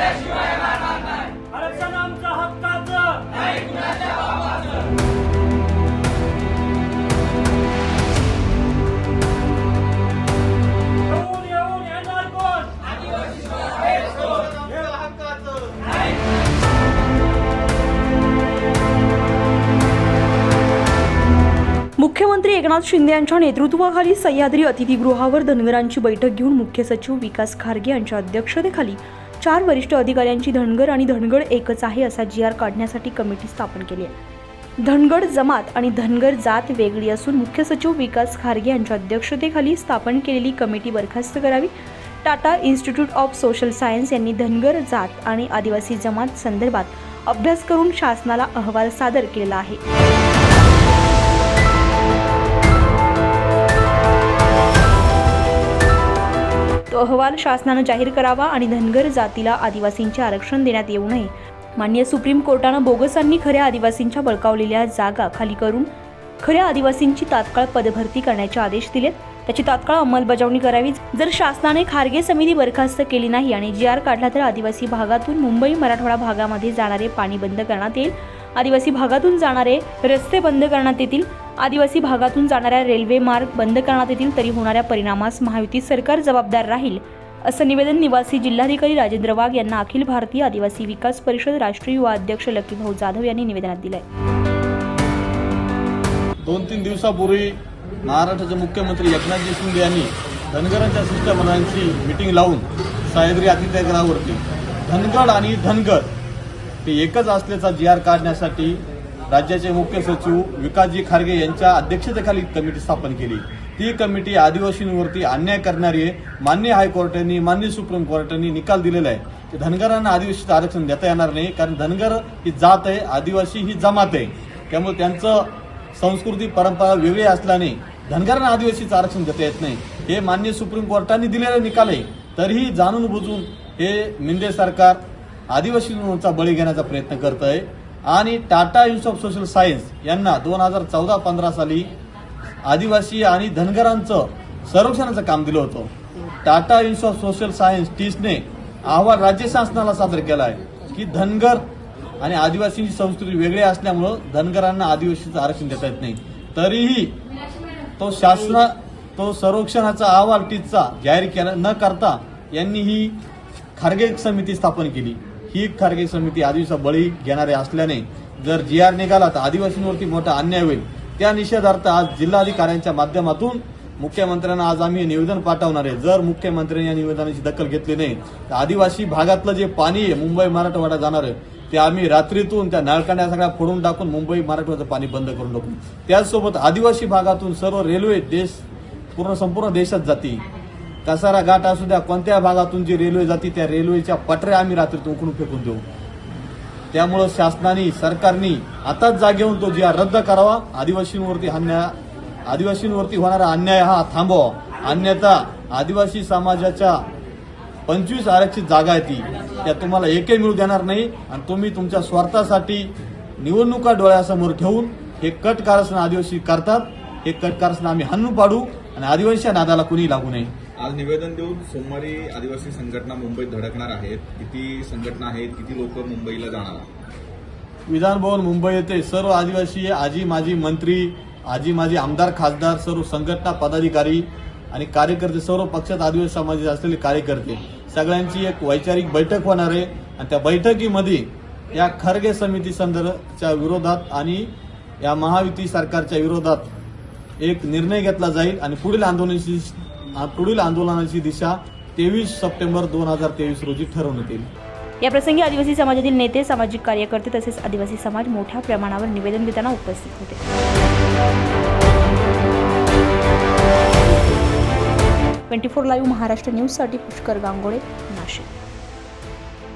आरक्षण हक्काचं मुख्यमंत्री एकनाथ शिंदे यांच्या नेतृत्वाखाली सह्याद्री अतिथीगृहावर धनगरांची बैठक घेऊन मुख्य सचिव विकास खारगे यांच्या अध्यक्षतेखाली चार वरिष्ठ अधिकाऱ्यांची धनगर आणि धनगड एकच आहे असा जी आर काढण्यासाठी कमिटी स्थापन केली आहे. धनगड जमात आणि धनगर जात वेगळी असून मुख्य सचिव विकास खारगे यांच्या अध्यक्षतेखाली स्थापन केलेली कमिटी बरखास्त करावी. Tata institute of social science यांनी धनगर जात आणि आदिवासी जमात संदर्भात अभ्यास करून शासनाला अहवाल सादर केला आहे. तो अहवाल शासनानं जाहीर करावा आणि धनगर जातीला आदिवासींचे आरक्षण देण्यात येऊ नये. मान्य सुप्रीम कोर्टानं बोगसांनी खऱ्या आदिवासींच्या बळकावलेल्या जागा खाली करून खऱ्या आदिवासींची तात्काळ पदभरती करण्याचे आदेश दिलेत. त्याची तात्काळ अंमलबजावणी करावी जर शासनाने खारगे समिती बरखास्त केली नाही आणि जी आर काढला तर आदिवासी भागातून मुंबई मराठवाडा भागामध्ये जाणारे पाणी बंद करण्यात येईल. आदिवासी भागातून जाणारे रस्ते बंद करण्यात येतील. आदिवासी भागातून जाणाऱ्या रेल्वे मार्ग बंद करण्यात येतील तरी होणाऱ्या परिणामास महायुती सरकार जबाबदार राहील असं निवेदन निवासी जिल्हाधिकारी राजेंद्र वाघ यांना अखिल भारतीय आदिवासी विकास परिषद राष्ट्रीय युवा अध्यक्ष लकीभाऊ जाधव यांनी निवेदनात दिलंय. दोन तीन दिवसापूर्वी महाराष्ट्राचे मुख्यमंत्री एकनाथजी शिंदे यांनी धनगरांच्या शिष्टमंडळांची मिटिंग लावून सह्याद्री अतिथीगृहावरती धनगड आणि धनगर ते एकच असल्याचा जी आर काढण्यासाठी राज्याचे मुख्य सचिव विकासजी खारगे यांच्या अध्यक्षतेखाली कमिटी स्थापन केली. ती कमिटी आदिवासींवरती अन्याय करणारी आहे. मान्य हायकोर्टाने मान्य सुप्रीम कोर्टाने निकाल दिलेला आहे. की धनगरांना आदिवासीचं आरक्षण देता येणार नाही कारण धनगर ही जात आहे आदिवासी ही जमात आहे. त्यामुळे त्यांचं संस्कृती परंपरा वेगळी असल्याने धनगरांना आदिवासीचं आरक्षण देता येत नाही. हे मान्य सुप्रीम कोर्टाने दिलेला निकाल आहे. तरीही जाणून बुजून हे मिंदे सरकार आदिवासींचा बळी घेण्याचा प्रयत्न करत आहे आणि Tata institute of social science यांना दोन हजार चौदा पंधरा साली आदिवासी आणि धनगरांचं संरक्षणाचं काम दिलं होतं. Tata institute of social science टीसने अहवाल राज्य शासनाला सादर केला आहे की धनगर आणि आदिवासींची संस्कृती वेगळी असल्यामुळं धनगरांना आदिवासीचं आरक्षण देता येत नाही. तरीही तो शासना तो संरक्षणाचा अहवाल टीसचा जाहीर केला न करता यांनी ही खारगे समिती स्थापन केली. ही खारगे समिती आदिवासी बळी घेणारे असल्याने जर जी आर निघाला तर आदिवासींवरती मोठा अन्याय होईल. त्या निषेधार्थ आज जिल्हाधिकाऱ्यांच्या माध्यमातून मुख्यमंत्र्यांना आज आम्ही निवेदन पाठवणार आहे. जर मुख्यमंत्र्यांनी या निवेदनाची दखल घेतली नाही तर आदिवासी भागातलं जे पाणी आहे मुंबई मराठवाडा जाणार आहे ते आम्ही रात्रीतून त्या नळकांड्या सगळ्या फोडून टाकून मुंबई मराठवाड्याचं पाणी बंद करून टाकू. त्याचसोबत आदिवासी भागातून सर्व रेल्वे देश पूर्ण संपूर्ण देशात जाती कसारा घाट असू द्या कोणत्या भागातून जी रेल्वे जाते त्या रेल्वेच्या पटऱ्या आम्ही रात्रीतून उकडून फेकून देऊ. त्यामुळं शासनाने सरकारने आताच जागेहून तो जी रद्द करावा. आदिवासींवरती अन्याय आदिवासींवरती होणारा अन्याय हा थांबवा. अन्यथा आदिवासी समाजाच्या पंचवीस आरक्षित जागा आहे ती त्या तुम्हाला एकही मिळू देणार नाही. आणि तुम्ही तुमच्या स्वार्थासाठी निवडणुका डोळ्यासमोर ठेवून हे कट कारस्थान आदिवासी करतात. हे कट कारस्थान आम्ही हाणून पाडू. आणि आदिवासी नादाला कुणी लागू नये. आज निवेदन देऊन सोमवारी आदिवासी संघटना मुंबईत धडकणार आहेत. किती संघटना आहेत किती लोक मुंबईला जाणार विधानभवन मुंबई येथे सर्व आदिवासी आजी माजी मंत्री आजी माजी आमदार खासदार सर्व संघटना पदाधिकारी आणि कार्यकर्ते सर्व पक्षात आदिवासी समाजाचे असलेले कार्यकर्ते सगळ्यांची एक वैचारिक बैठक होणार आहे. आणि त्या बैठकीमध्ये या खरगे समिती संदर्भाच्या विरोधात आणि या महायुती सरकारच्या विरोधात एक निर्णय घेतला जाईल आणि पुढील आंदोलनाची पुढील आंदोलनाची दिशा तेवीस सप्टेंबर दोन हजार तेवीस रोजी ठरवण्यात येईल. या प्रसंगी आदिवासी समाजातील नेते सामाजिक कार्यकर्ते तसेच आदिवासी समाज मोठ्या प्रमाणावर निवेदन देताना उपस्थित होते. ट्वेंटी फोर लाईव्ह महाराष्ट्र न्यूजसाठी पुष्कर गांगोळे नाशिक.